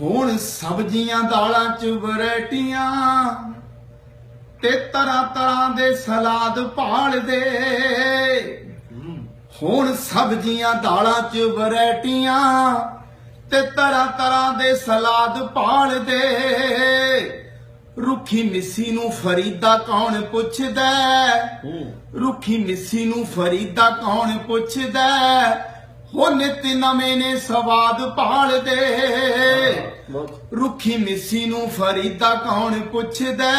ਹੁਣ ਸਬਜ਼ੀਆਂ ਦਾਲਾਂ ਚ ਵੈਰਾਈਟੀਆਂ ਤੇ ਤਰ੍ਹਾਂ ਤਰ੍ਹਾਂ ਦੇ ਸਲਾਦ ਭਾਲਦੇ। ਹੁਣ ਸਬਜ਼ੀਆਂ ਦਾਲਾਂ ਚ ਵੈਰਾਈਟੀਆਂ ਤੇ ਤਰ੍ਹਾਂ ਤਰ੍ਹਾਂ ਦੇ ਸਲਾਦ ਭਾਲਦੇ। ਰੁੱਖੀ ਮਿੱਸੀ ਨੂੰ ਫਰੀਦਾ ਕੌਣ ਪੁੱਛਦਾ? ਰੁੱਖੀ ਮਿੱਸੀ ਨੂੰ ਫਰੀਦਾ ਕੌਣ ਪੁੱਛਦਾ? ਹੋ ਨਿਤ ਨਵੇਂ ਨੇ ਸਵਾਦ ਭਾਲਦੇ। ਰੁੱਖੀ ਮਿੱਸੀ ਨੂੰ ਫਰੀਦਾ ਕੌਣ ਪੁੱਛਦਾ?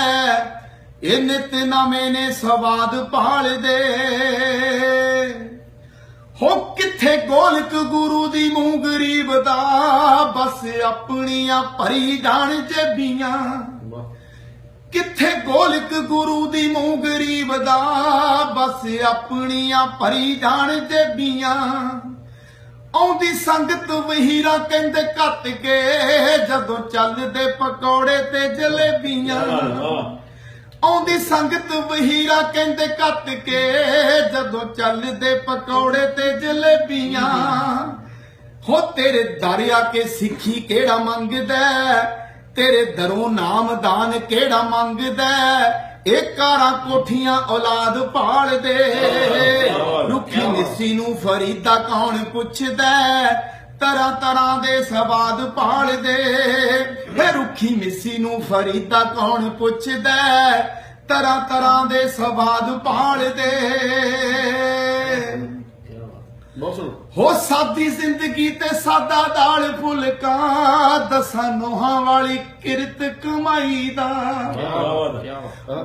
ਇਹ ਨਿਤ ਨਵੇਂ ਨੇ ਸਵਾਦ ਭਾਲਦੇ। ਹੋ ਕਿੱਥੇ ਗੋਲਕ ਗੁਰੂ ਦੀ ਮੂੰਹ ਗਰੀਬ ਦਾ ਬਸ ਆਪਣੀਆਂ ਭਰੀ ਜਾਣ ਜੇਬੀਆਂ। ਕਿੱਥੇ ਗੋਲਕ ਗੁਰੂ ਦੀ ਮੂੰਹ ਗਰੀਬ ਦਾ ਬਸ ਆਪਣੀਆਂ ਭਰੀ ਜਾਣ ਜੇਬੀਆਂ। ਆਉਂਦੀ ਸੰਗਤ ਵਹੀਰਾ ਕਹਿੰਦੇ ਘੱਟ ਕੇ ਜਦੋਂ ਚੱਲਦੇ ਪਕੌੜੇ ਤੇ ਜਲੇਬੀਆਂ ਆਉਂਦੀ ਸੰਗਤ ਵਹੀਰਾ ਕਹਿੰਦੇ ਕੱਤ ਕੇ ਜਦੋਂ ਚੱਲਦੇ ਪਕੌੜੇ ਤੇ ਜਲੇਬੀਆਂ ਹੋ ਤੇਰੇ ਦਰ ਆ ਕੇ ਸਿੱਖੀ ਕਿਹੜਾ ਮੰਗਦਾ? ਤੇਰੇ ਦਰੋਂ ਨਾਮਦਾਨ ਕਿਹੜਾ ਮੰਗਦਾ ਹੈ? ਇਹ ਕਾਰਾਂ ਕੋਠੀਆਂ ਔਲਾਦ ਭਾਲਦੇ ਰੁੱਖੀ ਨਿੱਸੀ ਨੂੰ ਫਰੀਦਾ ਕੌਣ ਪੁੱਛਦਾ ਹੈ? ਤਰ੍ਹਾਂ ਤਰ੍ਹਾਂ ਦੇ ਸਵਾਦ ਭਾਲਦੇ ਵੇ ਰੁੱਖੀ ਮਿੱਸੀ ਨੂੰ ਫਰੀਦਾ ਕੌਣ ਪੁੱਛਦਾ ਹੈ? ਤਰ੍ਹਾਂ ਤਰ੍ਹਾਂ ਦੇ ਸਵਾਦ ਭਾਲਦੇ ਹੋ ਸਾਦੀ ਜ਼ਿੰਦਗੀ ਤੇ ਸਾਦਾ ਦਾਲ ਫੁਲਕਾ ਦਸਾਂ ਨੋਹਾਂ ਵਾਲੀ ਕਿਰਤ ਕਮਾਈ ਦਾ।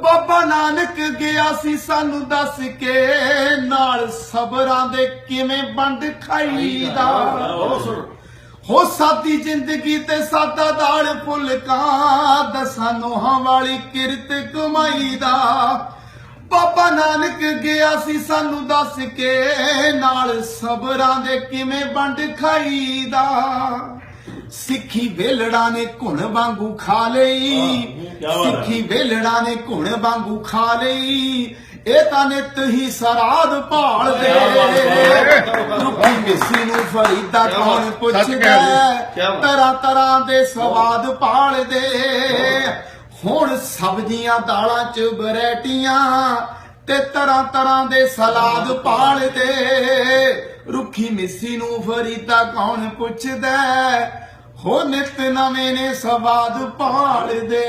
ਬਾਬਾ ਨਾਨਕ ਗਿਆ ਸੀ ਸਾਨੂੰ ਦੱਸ ਕੇ ਨਾਲ ਸਬਰਾਂ ਦੇ ਕਿਵੇਂ ਵੰਡ ਬਹੁਤ ਸੋਹਣਾ ਹੋ ਸਾਦੀ ਜ਼ਿੰਦਗੀ ਤੇ ਸਾਦਾ ਦਾਲ ਫੁਲਕਾ ਦਸਾਂ ਨੋਹਾਂ ਵਾਲੀ ਕਿਰਤ ਕਮਾਈ ਦਾ। ਬਾਬਾ ਨਾਨਕ ਗਿਆ ਸੀ ਸਾਨੂੰ ਦੱਸ ਕੇ ਨਾਲ ਸਬਰਾਂ ਦੇ ਕਿਵੇਂ ਵੰਡ ਖਾਈਦਾ ਸਿੱਖੀ ਵੇਲੜਾ ਨੇ ਘੁਣ ਵਾਂਗੂ ਖਾ ਲਈ। ਸਿੱਖੀ ਵੇਲੜਾ ਨੇ ਘੁਣ ਵਾਂਗੂ ਖਾ ਲਈ। ਇਹ ਤਾਂ ਨਿਤ ਹੀ ਸਰਾਧ ਭਾਲਦੇ ਰੁੱਖੀ ਮਿੱਸੀ ਨੂੰ ਫਰੀਦਾ ਕੌਣ ਪੁੱਛਦਾ। ਤਰ੍ਹਾਂ ਤਰ੍ਹਾਂ ਦੇ ਸਵਾਦ ਭਾਲਦੇ ਹੁਣ ਸਬਜ਼ੀਆਂ ਦਾਲਾਂ ਚ ਵੈਰਾਈਟੀਆਂ। ਤੇ ਤਰ੍ਹਾਂ ਤਰ੍ਹਾਂ ਦੇ ਸਲਾਦ ਭਾਲਦੇ ਰੁੱਖੀ ਮਿੱਸੀ ਨੂੰ ਫਰੀਦਾ ਕੌਣ ਪੁੱਛਦਾ? ਹੋ ਨਿਤ ਨਵੇਂ ਨੇ ਸਵਾਦ ਭਾਲਦੇ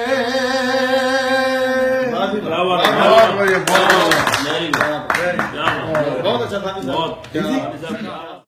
ਬਰਾਬਰ। ਬਹੁਤ ਅੱਛਾ ਬਹੁਤ